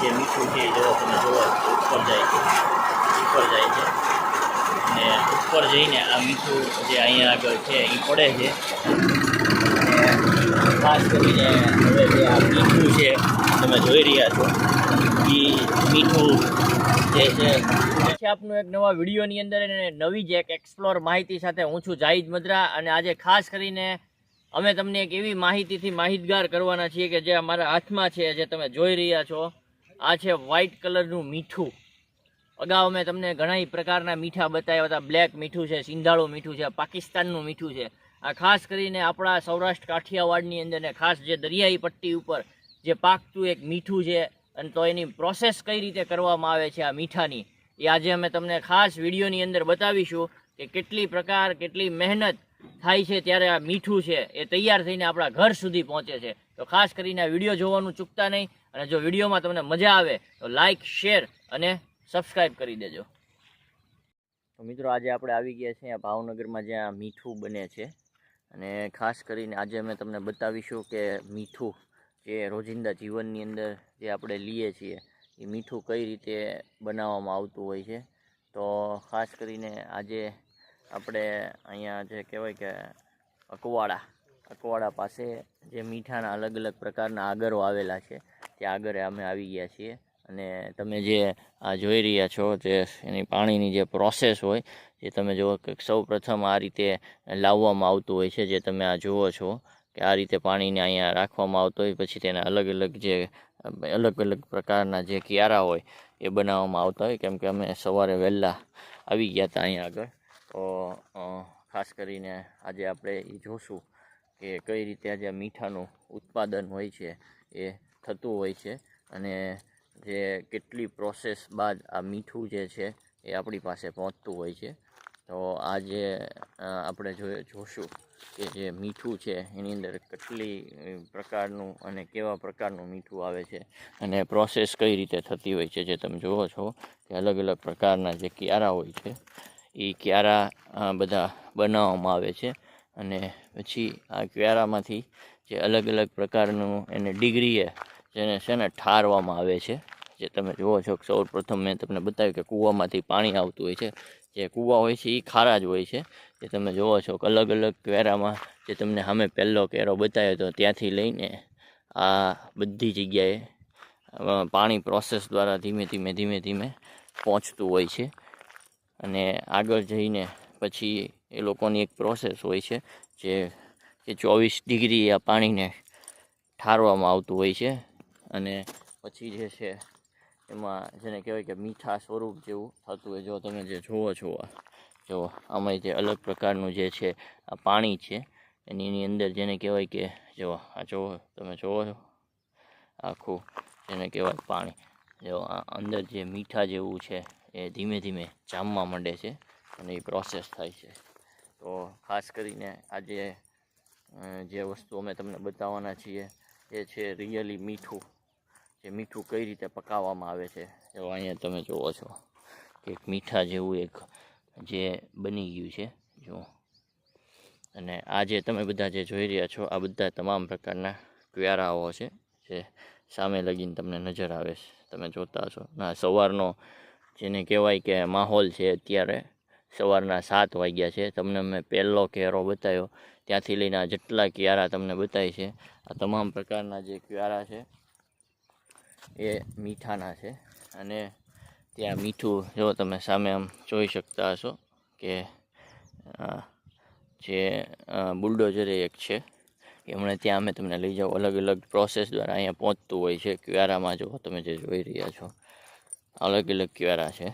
જે મીઠું છે જો તમે જોવા ઉપર જાય છે ઉપર જાય છે અને ઉપર જઈને આ મીઠું જે અહીંયા આગળ છે એ પડે છે ખાસ કરીને હવે જે આ મીઠું છે તમે જોઈ રહ્યા છો એ મીઠું જે છે પછી આપનું એક નવા વિડીયોની અંદર અને નવી જ એક એક્સપ્લોર માહિતી સાથે હું છું જાહિદ મદ્રા અને આજે ખાસ કરીને અમે તમને એક એવી માહિતીથી માહિતગાર કરવાના છીએ કે જે અમારા હાથમાં છે, જે તમે જોઈ રહ્યા છો. આ છે વ્હાઇટ કલરનું મીઠું. અગાઉ મેં તમને ઘણા પ્રકારના મીઠા બતાવ્યા હતા. બ્લેક મીઠું છે સિંધાળું મીઠું છે, પાકિસ્તાનનું મીઠું છે. આ ખાસ કરીને આપણા સૌરાષ્ટ્ર કાઠિયાવાડની અંદર ને ખાસ જે દરિયાઈ પટ્ટી ઉપર જે પાકતું એક મીઠું છે અને તો એની પ્રોસેસ કઈ રીતે કરવામાં આવે છે આ મીઠાની, એ આજે અમે તમને ખાસ વિડીયોની અંદર બતાવીશું કે કેટલી પ્રકાર, કેટલી મહેનત થાય છે ત્યારે આ મીઠું છે એ તૈયાર થઈને આપણા ઘર સુધી પહોંચે છે. તો ખાસ કરીને આ વીડિયો જોવાનું ચૂકતા નહીં અને જો વિડીયોમાં તમને મજા આવે તો લાઇક શેર અને સબસ્ક્રાઈબ કરી દેજો. તો મિત્રો આજે આપણે આવી ગયા છીએ ભાવનગરમાં જ્યાં મીઠું બને છે. અને ખાસ કરીને આજે અમે તમને બતાવીશું કે મીઠું જે રોજિંદા જીવનની અંદર જે આપણે લઈએ છીએ, એ મીઠું કઈ રીતે બનાવવામાં આવતું હોય છે. તો ખાસ કરીને આજે આપણે અહીંયા જે કહેવાય કે અકવાડા અકવાડા પાસે જે મીઠાના અલગ અલગ પ્રકારના આગરો આવેલા છે, તે આગરે અમે આવી ગયા છીએ. અને તમે જે આ જોઈ રહ્યા છો જે એની પાણીની જે પ્રોસેસ હોય, જે તમે જુઓ કે સૌ પ્રથમ આ રીતે લાવવામાં આવતું હોય છે, જે તમે આ જુઓ છો કે આ રીતે પાણીને અહીંયા રાખવામાં આવતું હોય, પછી તેને અલગ અલગ જે અલગ અલગ પ્રકારના જે ક્યારા હોય, એ બનાવવામાં આવતા હોય. કેમ કે અમે સવારે વહેલા આવી ગયા હતા અહીંયા આગળ. તો ખાસ કરીને આજે આપણે એ જોશું કે કઈ રીતે આજે મીઠાનું ઉત્પાદન હોય છે એ થતું હોય છે અને જે કેટલી પ્રોસેસ બાદ આ મીઠું જે છે એ આપણી પાસે પહોંચતું હોય છે. તો આજે આપણે જો, જોશું કે જે મીઠું છે એની અંદર કેટલી પ્રકારનું અને કેવા પ્રકારનું મીઠું આવે છે અને પ્રોસેસ કઈ રીતે થતી હોય છે જે તમે જુઓ છો કે અલગ અલગ પ્રકારના જે ક્યારા હોય છે એ ક્યારા બધા બનાવવામાં આવે છે. અને પછી આ ક્યારામાંથી જે અલગ અલગ પ્રકારનું એને ડિગ્રીએ જેને છે ને ઠારવામાં આવે છે, જે તમે જુઓ છો કે સૌ પ્રથમ મેં તમને બતાવ્યું કે કૂવામાંથી પાણી આવતું હોય છે. જે કૂવા હોય છે એ ખારા જ હોય છે. જે તમે જુઓ છો કે અલગ અલગ કેરામાં જે તમને સામે પહેલો કેરો બતાવ્યો હતો ત્યાંથી લઈને આ બધી જગ્યાએ પાણી પ્રોસેસ દ્વારા ધીમે ધીમે ધીમે ધીમે પહોંચતું હોય છે. અને આગળ જઈને પછી એ લોકોની એક પ્રોસેસ હોય છે, જે કે ચોવીસ ડિગ્રી આ પાણીને ઠારવામાં આવતું હોય છે. અને પછી જે છે, એમાં જેને કહેવાય કે મીઠા સ્વરૂપ જેવું થતું હોય, જો તમે જે જુઓ છો, જો આમાં જે અલગ પ્રકારનું જે છે, આ પાણી છે, એની એની અંદર જેને કહેવાય કે, જો, આ જુઓ, તમે જુઓ છો, આખું જેને કહેવાય પાણી, જો આ અંદર જે મીઠા જેવું છે, એ ધીમે ધીમે જામવા માંડે છે અને એ પ્રોસેસ થાય છે. તો ખાસ કરીને આજે જે વસ્તુ અમે તમને બતાવવાના છીએ એ છે રિયલી મીઠું. જે મીઠું કઈ રીતે પકાવવામાં આવે છે એવો અહીંયા તમે જુઓ છો. કે મીઠા જેવું એક જે બની ગયું છે, જો. અને આ જે તમે બધા જે જોઈ રહ્યા છો, આ બધા તમામ પ્રકારના ક્યારાઓ છે, જે સામે લગીને તમને નજર આવે છે. તમે જોતા છો ના, સવારનો જેને કહેવાય કે માહોલ છે અત્યારે સવારના સાત વાગ્યા છે. તમને મેં પહેલો કેરો બતાવ્યો. ત્યાંથી લઈને આ જેટલા ક્યારા તમને બતાવી છે, આ તમામ પ્રકારના જે ક્યારા છે, એ મીઠાના છે. અને ત્યાં મીઠું જો તમે સામે આમ જોઈ શકતા હશો કે જે બુલડોઝર એક છે. એમણે ત્યાં અમે તમને લઈ જાઓ. અલગ અલગ પ્રોસેસ દ્વારા અહીંયા પહોંચતું હોય છે. ક્યારામાં જો તમે જે જોઈ રહ્યા છો, અલગ અલગ ક્યારા છે.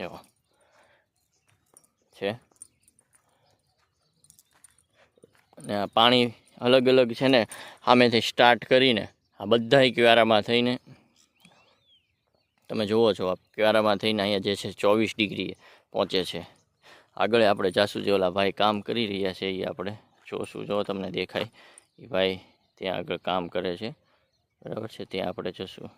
જો. છે. અને પાણી અલગ અલગ છે ને, સામેથી સ્ટાર્ટ કરીને, આ બધા ક્યારામાં થઈને, તમે જુઓ છો, આ ક્યારામાં થઈને અહીંયા જે છે ચોવીસ ડિગ્રી પહોંચે છે. આગળ આપણે જાસુ જે ઓલા ભાઈ કામ કરી રહ્યા છે એ આપણે જોશું, જો તમને દેખાય એ ભાઈ ત્યાં આગળ કામ કરે છે. બરાબર છે, ત્યાં આપણે જશું.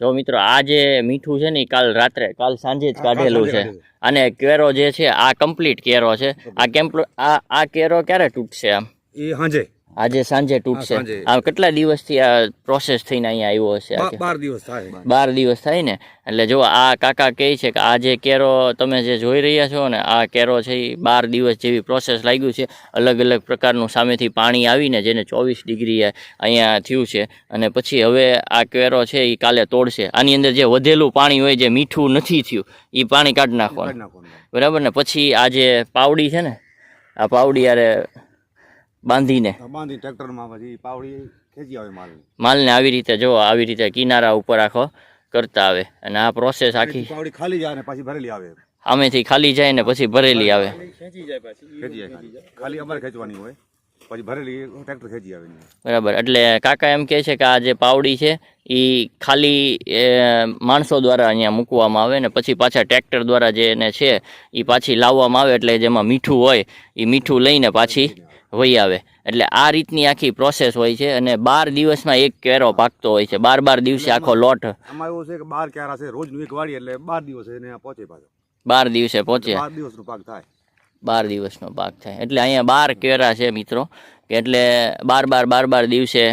જો મિત્રો આ જે મીઠું છે ને કાલ રાત્રે કાલ સાંજે જ કાઢેલું છે. અને કેરો જે છે આ કમ્પ્લીટ કેરો છે. આ કેમ્પ આ આ કેરો ક્યારે તૂટશે આમ? એ હાંજે. આજે સાંજે તૂટશે. આ કેટલા દિવસથી આ પ્રોસેસ થઈને અહીંયા આવ્યો હશે? બાર દિવસ થાય. બાર દિવસ થાય ને? એટલે જો આ કાકા કહે છે કે આ જે કેરો તમે જે જોઈ રહ્યા છો ને આ કેરો છે એ બાર દિવસ જેવી પ્રોસેસ લાગ્યું છે. અલગ અલગ પ્રકારનું સામેથી પાણી આવીને જેને ચોવીસ ડિગ્રી અહીંયા થયું છે. અને પછી હવે આ કેરો છે એ કાલે તોડશે. આની અંદર જે વધેલું પાણી હોય જે મીઠું નથી થયું એ પાણી કાઢી નાખવાનું. કાઢી નાખવાનું. બરાબર ને? પછી આ જે પાવડી છે ને આ પાવડી યારે બાંધીને. બાંધી ટ્રેક્ટરમાં પછી પાવડી ખેંચી આવે માલ માલને આવી રીતે જો આવી રીતે કિનારા ઉપર આખો કરતા આવે. અને આ પ્રોસેસ આખી પાવડી ખાલી જાય ને પછી ભરેલી આવે. સામેથી ખાલી જાય ને પછી ભરેલી આવે. ખેંચી જાય ખાલી. ખાલી અમારે ખેંચવાની હોય. પછી ભરેલી ટ્રેક્ટર ખેંચી આવે. બરાબર. એટલે કાકા એમ કહે છે કે આ જે પાવડી છે એ ખાલી એ, માણસો દ્વારા અહીંયા મૂકવામાં આવે ને પછી પાછા ટ્રેક્ટર દ્વારા જે એને છે એ પાછી લાવવામાં આવે. એટલે જેમાં મીઠું હોય એ મીઠું લઈને પાછી વહી આવે. એટલે આ રીતની આખી પ્રોસેસ હોય છે અને બાર દિવસમાં એક કેરો પાકતો હોય છે. બાર બાર દિવસે આખો લોટ આમાં એવું છે કે બાર ક્યારા છે રોજનું એક વાળી એટલે બાર દિવસ એને પહોંચે પાછો. બાર દિવસે પહોંચે. બાર દિવસનો પાક થાય. બાર દિવસનો પાક થાય. એટલે અહીંયા બાર કેરા છે મિત્રો. કે એટલે બાર બાર બાર બાર દિવસે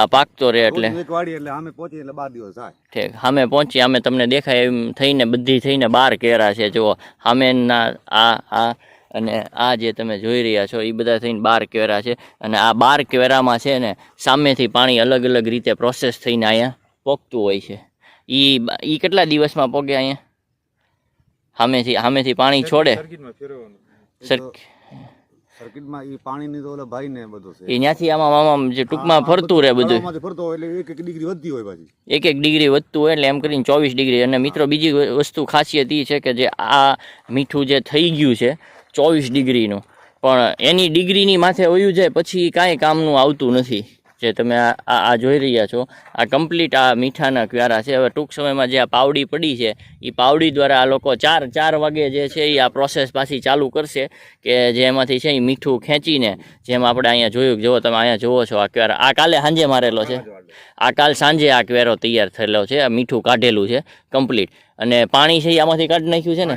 આ પાકતો રહે એટલે એટલે આમે પહોંચે એટલે બાર દિવસ થાય. ઠીક. સામે પહોંચી અમે તમને દેખાય એમ થઈને બધી થઈને બાર કેરા છે. જુઓ. સામેના આ આ અને આ જે તમે જોઈ રહ્યા છો એ બધા થઈને બાર કેરા છે. અને આ બાર કેરામાં છે ને સામેથી પાણી અલગ અલગ રીતે પ્રોસેસ થઈને અહીંયા પોગતું હોય છે. એ એ કેટલા દિવસમાં પોગે અહીંયા? સામેથી સામેથી પાણી છોડે? સર સર્કિટમાં એ પાણીની તો ઓલા ભાઈ ને બધું છે. ત્યાંથી આમાં આમાં જે ટૂંકમાં ફરતું રહે બધું. ફરતો હોય એટલે એક એક ડિગ્રી વધતી હોય પાછી. એક એક ડિગ્રી વધતું હોય એટલે એમ કરીને ચોવીસ ડિગ્રી. અને મિત્રો બીજી વસ્તુ ખાસિયત એ છે કે જે આ મીઠું જે થઈ ગયું છે ચોવીસ ડિગ્રીનું. પણ એની ડિગ્રીની માથે વયું જાય પછી કાંઈ કામનું આવતું નથી. જે તમે આ આ આ જોઈ રહ્યા છો. આ કમ્પ્લીટ આ મીઠાના ક્યારા છે. હવે ટૂંક સમયમાં જે આ પાવડી પડી છે એ પાવડી દ્વારા આ લોકો ચાર ચાર વાગે જે છે એ આ પ્રોસેસ પાછી ચાલુ કરશે કે જે એમાંથી છે એ મીઠું ખેંચીને જેમ આપણે અહીંયા જોયું જુઓ તમે અહીંયા જુઓ છો, આ ક્યારા આ કાલે સાંજે મારેલો છે. આ કાલ સાંજે આ ક્વેરો તૈયાર થયેલો છે. આ મીઠું કાઢેલું છે. કમ્પ્લીટ. અને પાણી છે એ આમાંથી કાઢી નાખ્યું છે ને?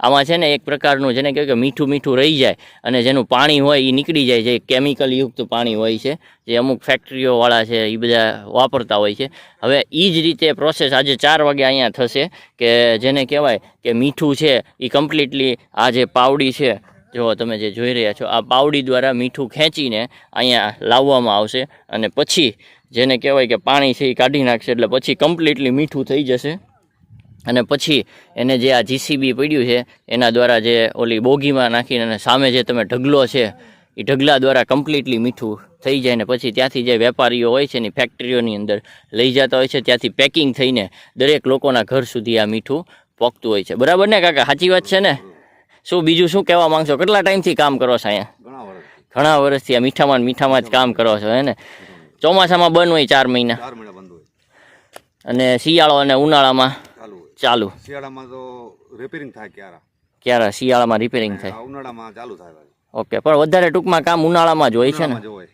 આમાં છે ને એક પ્રકારનું જેને કહેવાય કે મીઠું મીઠું રહી જાય અને જેનું પાણી હોય એ નીકળી જાય છે કેમિકલ યુક્ત પાણી હોય છે જે અમુક ફેક્ટરીઓવાળા છે એ બધા વાપરતા હોય છે. હવે એ જ રીતે પ્રોસેસ આજે ચાર વાગે અહીંયા થશે કે જેને કહેવાય કે મીઠું છે એ કમ્પ્લીટલી આ જે પાવડી છે જો તમે જે જોઈ રહ્યા છો આ પાવડી દ્વારા મીઠું ખેંચીને અહીંયા લાવવામાં આવશે અને પછી જેને કહેવાય કે પાણી છે એ કાઢી નાખશે એટલે પછી કમ્પ્લીટલી મીઠું થઈ જશે. અને પછી એને જે આ જીસીબી પડ્યું છે એના દ્વારા જે ઓલી બોગીમાં નાખીને અને સામે જે તમે ઢગલો છે એ ઢગલા દ્વારા કમ્પ્લીટલી મીઠું થઈ જાય ને પછી ત્યાંથી જે વેપારીઓ હોય છે એની ફેક્ટરીઓની અંદર લઈ જતા હોય છે ત્યાંથી પેકિંગ થઈને દરેક લોકોના ઘર સુધી આ મીઠું પોકતું હોય છે. બરાબર ને કાકા? સાચી વાત છે ને? શું બીજું શું કહેવા માંગશો? કેટલા ટાઈમથી કામ કરો છો અહીંયા? ઘણા વર્ષથી. આ મીઠામાં મીઠામાં જ કામ કરો છો હે ને? ચોમાસામાં બંધ હોય ચાર મહિના. ચાર મહિના બંધ હોય. અને શિયાળો અને ઉનાળામાં ચાલુ. શિયાળામાં તો રિપેરિંગ થાય ક્યારે? ક્યારે? શિયાળામાં રિપેરિંગ થાય. ઉનાળામાં ચાલુ થાય ઓકે પણ વધારે ટૂંકમાં કામ ઉનાળામાં જ હોય છે ને? ઉનાળામાં જ હોય.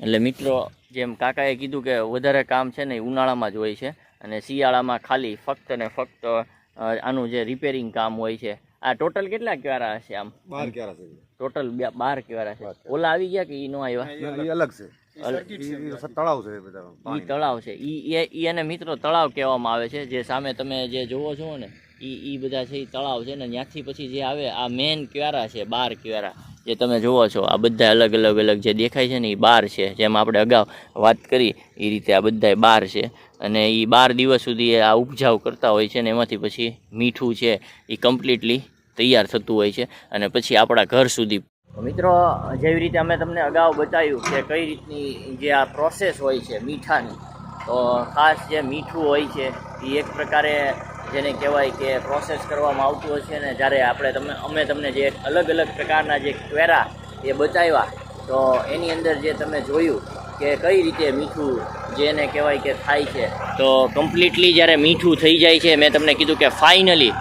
એટલે મિત્રો જેમ કાકાએ કીધું કે વધારે કામ છે ને એ ઉનાળામાં જ હોય છે. અને શિયાળામાં ખાલી ફક્ત ને ફક્ત આનું જે રિપેરિંગ કામ હોય છે. આ ટોટલ કેટલા ક્યારા હશે આમ? બાર ક્યારા છે? ટોટલ બાર ક્યારા છે? ઓલા આવી ગયા કે ઈ નો આવ્યા? અલગ છે. તળાવ છે એ તળાવ છે ઈ એ- એને મિત્રો તળાવ કહેવામાં આવે છે. જે સામે તમે જે જોવો છો ને ઈ ઈ બધા છે ઈ તળાવ છે ને ત્યાંથી પછી જે આવે આ મેન ક્યારા છે બાર ક્યારા? જે તમે જોવો છો આ બધા અલગ અલગ અલગ જે દેખાય છે ને એ બાર છે. જેમ આપણે અગાઉ વાત કરી એ રીતે આ બધા બાર છે. અને એ બાર દિવસ સુધી આ ઉપજાવ કરતા હોય છે ને એમાંથી પછી મીઠું છે એ કમ્પ્લીટલી તૈયાર થતું હોય છે. અને પછી આપણા ઘર સુધી મિત્રો, જેવી રીતે અમે તમને અગાઉ બતાવ્યું કે કઈ રીતની જે આ પ્રોસેસ હોય છે મીઠાની, તો ખાસ જે મીઠું હોય છે, એ એક પ્રકારે જેને કહેવાય કે પ્રોસેસ કરવામાં આવતું હોય છે ને જ્યારે આપણે તમે અમે તમને જે અલગ અલગ પ્રકારના જે ક્વેરા એ બતાવ્યા, તો એની અંદર જે તમે જોયું કે કઈ રીતે મીઠું જેને કહેવાય કે થાય છે, તો કમ્પ્લીટલી જ્યારે મીઠું થઈ જાય છે, મેં તમને કીધું કે ફાઇનલી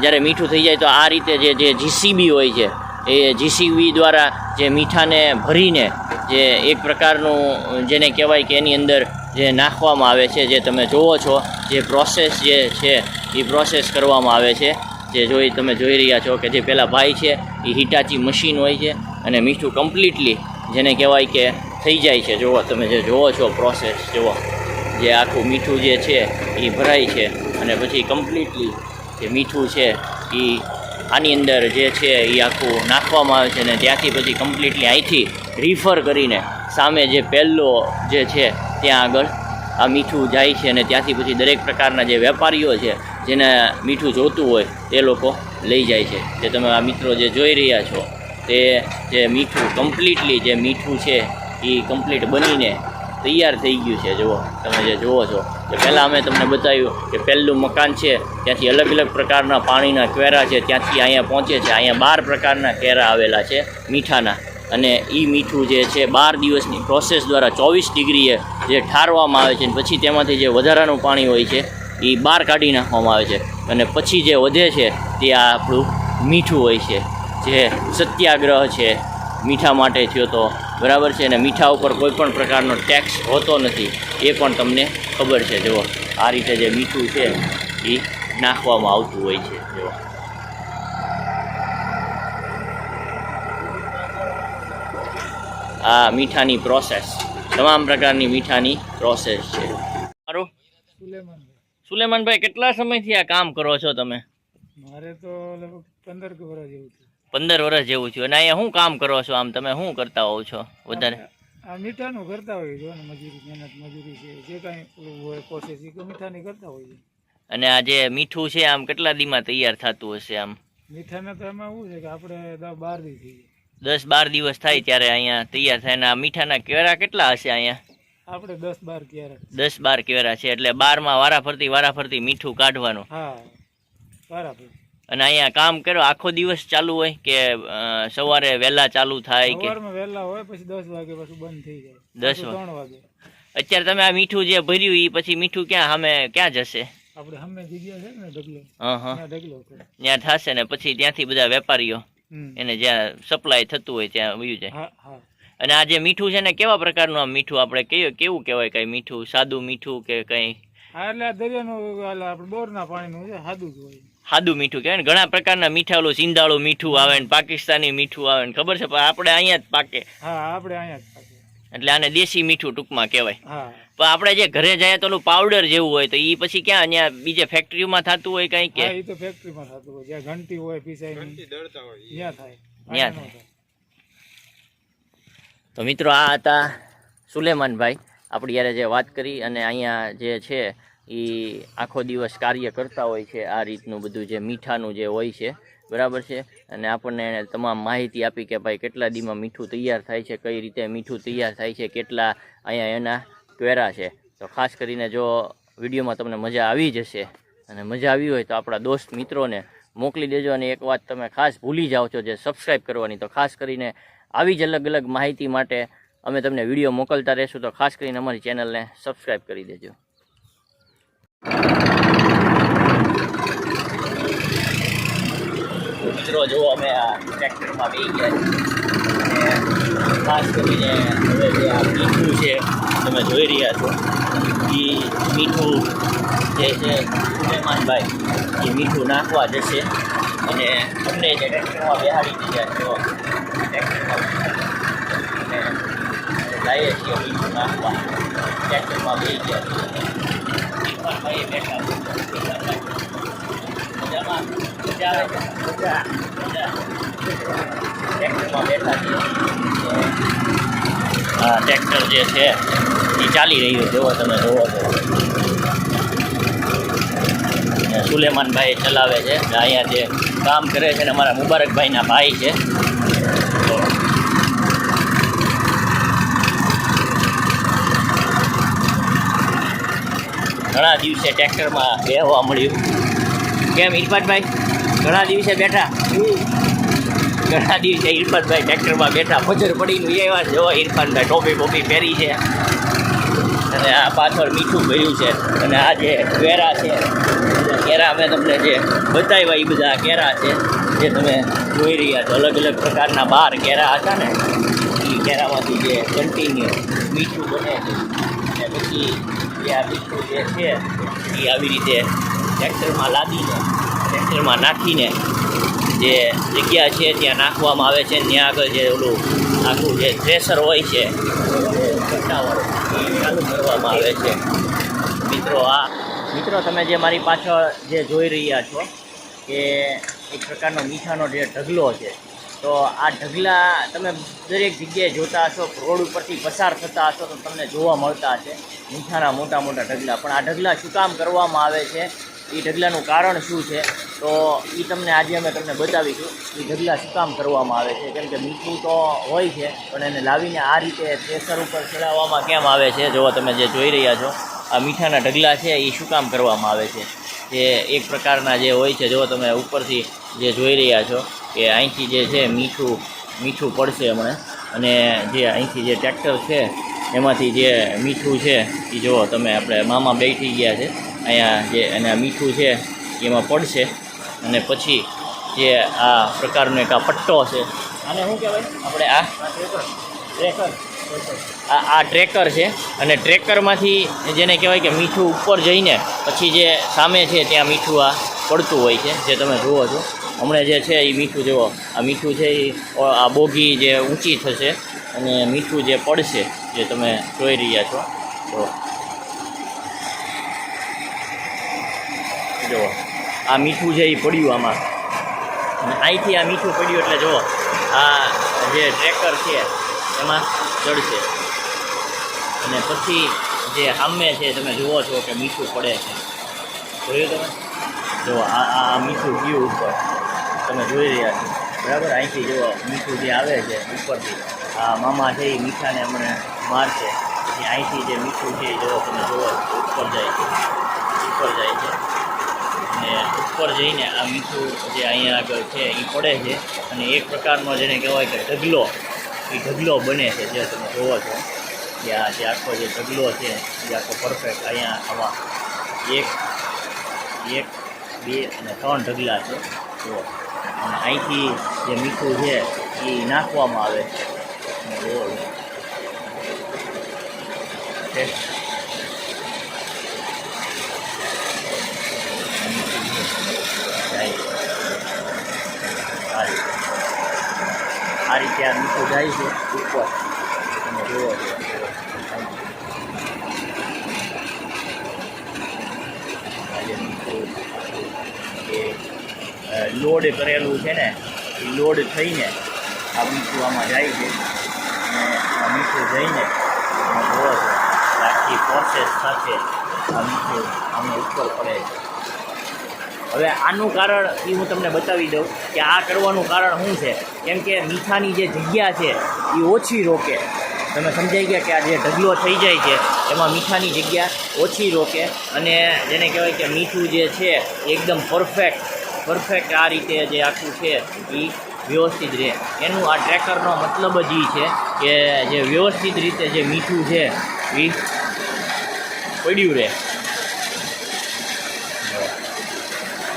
જ્યારે મીઠું થઈ જાય તો આ રીતે જે જે જીસીબી હોય છે એ જીસીવી દ્વારા જે મીઠાને ભરીને જે એક પ્રકારનું, જેને કહેવાય કે એની અંદર જે નાખવામાં આવે છે, જે તમે જોવો છો, જે પ્રોસેસ જે છે, એ પ્રોસેસ કરવામાં આવે છે. જે જોઈ, તમે જોઈ રહ્યા છો કે જે પેલા ભાઈ છે, એ હિટાચી મશીન હોય છે અને મીઠું કમ્પ્લીટલી જેને કહેવાય કે થઈ જાય છે. જુઓ, તમે જે જુઓ છો પ્રોસેસ જુઓ. જે આખું મીઠું જે છે, એ ભરાય છે અને પછી કમ્પ્લીટલી જે મીઠું છે, એ આની અંદર જે છે એ આખું નાખવામાં આવે છે અને ત્યાંથી પછી કમ્પ્લીટલી અહીંથી રિફર કરીને સામે જે પહેલો જે છે ત્યાં આગળ આ મીઠું જાય છે અને ત્યાંથી પછી દરેક પ્રકારના જે વેપારીઓ છે જેને મીઠું જોતું હોય તે લોકો લઈ જાય છે. જે તમે આ મિત્રો જે જોઈ રહ્યા છો તે જે મીઠું કમ્પ્લીટલી જે મીઠું છે એ કમ્પ્લીટ બનીને તૈયાર થઈ ગયું છે, જુઓ. તમે જે જુઓ છો. કે પહેલાં અમે તમને બતાવ્યું કે પહેલું મકાન છે, ત્યાંથી અલગ અલગ પ્રકારના પાણીના કેરા છે, ત્યાંથી અહીંયા પહોંચે છે. અહીંયા બાર પ્રકારના કેરા આવેલા છે, મીઠાના. અને એ મીઠું જે છે, બાર દિવસની પ્રોસેસ દ્વારા ચોવીસ ડિગ્રીએ જે ઠારવામાં આવે છે પછી તેમાંથી જે વધારાનું પાણી હોય છે એ બહાર કાઢી નાખવામાં આવે છે. અને પછી જે વધે છે, તે આ આપણું મીઠું હોય છે, જે સત્યાગ્રહ છે મીઠા માટે થયો તો બરાબર છે અને મીઠા ઉપર કોઈ પણ પ્રકારનો ટેક્સ હોતો નથી. એ પણ તમને ખબર છે. જુઓ આ રીતે જે મીઠું છે એ નાખવામાં આવતું હોય છે. જુઓ. આ મીઠાની પ્રોસેસ તમામ પ્રકારની મીઠાની પ્રોસેસ છે. મારું? સુલેમાનભાઈ. કેટલા સમયથી આ કામ કરો છો તમે? મારે તો લગભગ પંદર વર્ષ જેવું પંદર વર્ષ જેવું થયું. અને અહીંયા શું કામ કરો છો? આમ તમે શું કરતા હોવ છો વધારે? આ મીઠાનું કરતા હોઈએ જો મજૂરી મહેનત મજૂરી છે જે કાંઈ હોય પ્રોસેસ એ મીઠાની કરતા હોઈએ. અને આ જે મીઠું છે આમ કેટલા દીમાં તૈયાર થતું હશે આમ? મીઠાને તો એમાં એવું છે કે આપણે દસ બાર દી થઈ દસ બાર દિવસ થાય ત્યારે અહીંયા તૈયાર થાય. અને આ મીઠાના કેળા કેટલા હશે અહીંયા? આપણે દસ બાર ક્યારે દસ બાર કેળા છે એટલે બારમાં વારા ફરતી વારા ફરતી મીઠું કાઢવાનું. હા બરાબર અને અહીંયા કામ કરો આખો દિવસ ચાલુ હોય કે સવારે વહેલા ચાલુ થાય કે? વહેલા હોય પછી દસ વાગે પછી બંધ થઈ જાય. દસ વાગે. અત્યારે તમે આ મીઠું જે ભર્યું એ પછી મીઠું ક્યાં સામે ક્યાં જશે? આપણે સામે જગ્યા છે ને ઢગલો. હં હં. ત્યાં ઢગલો ત્યાં થશે ને પછી ત્યાંથી બધા વેપારીઓ એને જ્યાં સપ્લાય થતું હોય ત્યાં વયું જાય. અને આ જે મીઠું છે ને કેવા પ્રકારનું આ મીઠું આપણે કેવું કેવું કહેવાય કઈ મીઠું? સાદું મીઠું કે કઈ? એટલે દરિયાનું આપણે બોરના પાણીનું છે સાદું જ હોય. સાદું મીઠું કહેવાય ને. ઘણા પ્રકારના મીઠા ઓલું સિંધાળું મીઠું આવે ને પાકિસ્તાની મીઠું આવે ને. ખબર છે? પણ આપણે અહીંયા જ પાકે. હા આપણે અહીંયા જ પાકે. એટલે આને દેશી મીઠું ટૂંકમાં કહેવાય. પણ આપણે જે ઘરે જાય તો ઓલું પાવડર જેવું હોય તો એ પછી ક્યાં? અહીંયા બીજે ફેક્ટરીમાં થતું હોય કઈ કે? એ તો ફેક્ટરીમાં થતું હોય. જ્યાં ઘંટી હોય પીસાય ત્યાં થાય. ત્યાં થાય. તો મિત્રો આ હતા સુલેમાનભાઈ. આપણે યારે જે વાત કરી અને અહીંયા જે છે એ આખો દિવસ કાર્ય કરતા હોય છે, આ રીતનું બધું જે મીઠાનું જે હોય છે, બરાબર છે? અને આપણને એણે તમામ માહિતી આપી કે ભાઈ કેટલા દીમાં મીઠું તૈયાર થાય છે, કઈ રીતે મીઠું તૈયાર થાય છે, કેટલા અહીંયા એના ક્વેરા છે. તો ખાસ કરીને જો વિડીયોમાં તમને મજા આવી જશે, અને મજા આવી હોય તો આપણા દોસ્ત મિત્રોને મોકલી દેજો, અને એક વાત તમે ખાસ ભૂલી જાઓ છો જે સબસ્ક્રાઈબ કરવાની, તો ખાસ કરીને આવી જ અલગ અલગ માહિતી માટે અમે તમને વીડિયો મોકલતા રહેશું, તો ખાસ કરીને અમારી ચેનલને સબસ્ક્રાઈબ કરી દેજો. મિત્રો જો અમે આ ટ્રેક્ટરમાં બે ગયા ખાસ કરીને હવે જે આ મીઠું છે, તમે જોઈ રહ્યા છો, એ મીઠું જે છે મહેમાનભાઈ એ મીઠું નાખવા જશે. અને અમને જે ટ્રેક્ટરમાં બેહાડી દીધા છો ટ્રેક્ટરમાં અને છીએ મીઠું નાખવા. ટ્રેક્ટરમાં બે ગયા છીએ. મહેમાનભાઈ બેઠા છે. મજામાં મજા આવે મજા મજા ટ્રેક્ટરમાં બેઠા છીએ આ ટ્રેક્ટર જે છે એ ચાલી રહ્યું જોવો તમે છો અને સુલેમાનભાઈ ચલાવે છે અને અહીંયા જે કામ કરે છે ને અમારા મુબારકભાઈના ભાઈ છે તો ઘણા દિવસે ટ્રેક્ટરમાં બેહવા મળ્યું. કેમ ઇરફાનભાઈ ઘણા દિવસે બેઠા? ઘણા દિવસે ઇરફાનભાઈ ટ્રેક્ટરમાં બેઠા. ફજર પડીને એવા જો ઇરફાનભાઈ ટોપી ટોપી પહેરી છે. અને આ પાછળ મીઠું ભર્યું છે. અને આ જે કેરા છે કેરા મેં તમને જે બતાવ્યા એ બધા કેરા છે, જે તમે જોઈ રહ્યા છો. અલગ અલગ પ્રકારના બાર કેરા હતા ને, એ કેરામાંથી જે કન્ટિન્યુ મીઠું બને છે. અને પછી જે આ મીઠું જે છે, એ આવી રીતે ટ્રેક્ટરમાં લાદીને, ટ્રેક્ટરમાં નાખીને જે જગ્યા છે ત્યાં નાખવામાં આવે છે. ત્યાં આગળ જે ઓલું આખું જે થ્રેસર હોય છે ચાલુ કરવામાં આવે છે. મિત્રો, આ મિત્રો, તમે જે મારી પાછળ જે જોઈ રહ્યા છો કે એક પ્રકારનો મીઠાનો જે ઢગલો છે તો આ ઢગલા તમે દરેક જગ્યાએ જોતા હશો, રોડ ઉપરથી પસાર થતા હશો તો તમને જોવા મળતા હશે, મીઠાના મોટા મોટા ઢગલા. પણ આ ઢગલા શું કામ કરવામાં આવે છે? એ ઢગલાનું કારણ શું છે? તો એ તમને આજે અમે તમને બતાવીશું એ ઢગલા શું કામ કરવામાં આવે છે. કેમ કે મીઠું તો હોય છે, પણ એને લાવીને આ રીતે પ્રેશર ઉપર ચડાવવામાં કેમ આવે છે? જો તમે જે જોઈ રહ્યા છો, આ મીઠાના ઢગલા છે એ શું કામ કરવામાં આવે છે? જે એક પ્રકારના જે હોય છે જો તમે ઉપરથી જે જોઈ રહ્યા છો કે અહીંથી જે છે મીઠું મીઠું પડશે હમણાં. અને જે અહીંથી જે ટ્રેક્ટર છે એમાંથી જે મીઠું છે એ જુઓ તમે આપણે મામા બેઠી ગયા છે. અહીંયા જે અને મીઠું છે એમાં પડશે. અને પછી જે આ પ્રકારનો એક આ પટ્ટો છે આને શું કહેવાય? આપણે આ ટ્રેકર. આ આ ટ્રેકર છે. અને ટ્રેકરમાંથી જેને કહેવાય કે મીઠું ઉપર જઈને પછી જે સામે છે ત્યાં મીઠું આ પડતું હોય છે જે તમે જુઓ છો. હમણાં જે છે એ મીઠું જેવો આ મીઠું છે એ આ બોગી જે ઊંચી થશે અને મીઠું જે પડશે જે તમે જોઈ રહ્યા છો. તો જુઓ. આ મીઠું છે એ પડ્યું આમાં. અહીંથી આ મીઠું પડ્યું એટલે જુઓ. આ જે ટ્રેકર છે, એમાં ચડશે અને પછી જે સામે છે, તમે જુઓ છો કે મીઠું પડે છે. જોયું તમે? જો આ આ મીઠું ગયું ઉપર. તમે જોઈ રહ્યા છો. બરાબર? અહીંથી જુઓ મીઠું જે આવે છે ઉપરથી. આ મામા છે એ મીઠાને અમને મારશે. પછી અહીંથી જે મીઠું છે એ જુઓ તમે જુઓ, ઉપર જાય છે. ઉપર જાય છે. અને ઉપર જઈને આ મીઠું જે અહીંયા આગળ છે, એ પડે છે. અને એક પ્રકારનો જેને કહેવાય કે ઢગલો, એ ઢગલો બને છે, જે તમે જોવો છો. કે આ જે આખો જે ઢગલો છે, એ આખો પરફેક્ટ અહીંયા આવા એક એક, બે અને ત્રણ ઢગલા છે. જુઓ. અહીંથી જે મીઠું છે, એ નાખવામાં આવે છે. આ રીતે આ મીઠું જાય છે ઉપર. તમે આ જે મીઠું એ અ, લોડ કરેલું છે ને, એ લોડ થઈને આ મીઠું આમાં જાય છે. અને આ મીઠું જઈને છો. આખી પ્રોસેસ સાથે આ મીઠું આમાં ઉપર પડે છે. હવે આનું કારણ એ હું તમને બતાવી દઉં કે આ કરવાનું કારણ શું છે? કેમ કે મીઠાની જે જગ્યા છે, એ ઓછી રોકે. તમે સમજાઈ ગયા કે આ જે ઢગલો થઈ જાય છે, એમાં મીઠાની જગ્યા ઓછી રોકે. અને જેને કહેવાય કે મીઠું જે છે એકદમ પરફેક્ટ પરફેક્ટ આ રીતે જે આખું છે એ વ્યવસ્થિત રહે. એનું આ ટ્રેકરનો મતલબ જ એ છે કે જે વ્યવસ્થિત રીતે જે મીઠું છે એ પડ્યું રહે.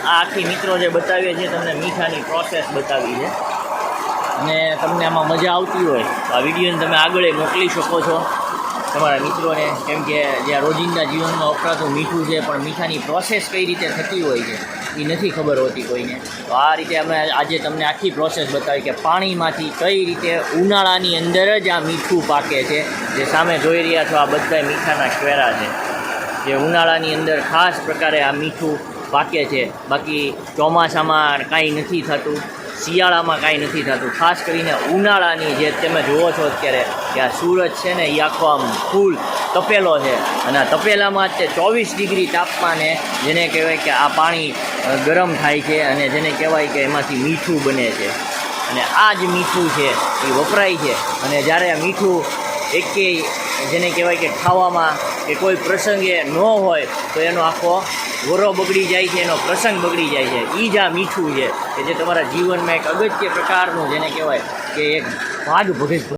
આ આખી મિત્રો જે બતાવીએ છે તમને મીઠાની પ્રોસેસ બતાવી છે. અને તમને આમાં મજા આવતી હોય, તો આ વિડીયોને તમે આગળ મોકલી શકો છો. તમારા મિત્રોને, કેમ કે જે રોજિંદા જીવનમાં વપરાતું મીઠું છે, પણ મીઠાની પ્રોસેસ કઈ રીતે થતી હોય છે એ નથી ખબર હોતી કોઈને. તો આ રીતે અમે આજે તમને આખી પ્રોસેસ બતાવી કે પાણીમાંથી કઈ રીતે ઉનાળાની અંદર જ આ મીઠું પાકે છે, જે સામે જોઈ રહ્યા છો આ બધા મીઠાના ક્વેરા છે. જે ઉનાળાની અંદર ખાસ પ્રકારે આ મીઠું પાકે છે. બાકી ચોમાસામાં કાંઈ નથી થતું, શિયાળામાં કાંઈ નથી થતું. ખાસ કરીને ઉનાળાની જે તમે જુઓ છો અત્યારે કે આ સૂરજ છે ને એ આખો આમ ફૂલ તપેલો છે. અને આ તપેલામાં તે ચોવીસ ડિગ્રી તાપમાને જેને કહેવાય કે આ પાણી ગરમ થાય છે અને જેને કહેવાય કે એમાંથી મીઠું બને છે. અને આ જ મીઠું છે, એ વપરાય છે. અને જ્યારે આ મીઠું એકેય જેને કહેવાય કે ખાવામાં કે કોઈ પ્રસંગે ન હોય, તો એનો આખો વરો બગડી જાય છે, એનો પ્રસંગ બગડી જાય છે. એ જ આ મીઠું છે, કે જે તમારા જીવનમાં એક અગત્ય પ્રકારનું જેને કહેવાય કે એક ભાગ ભગે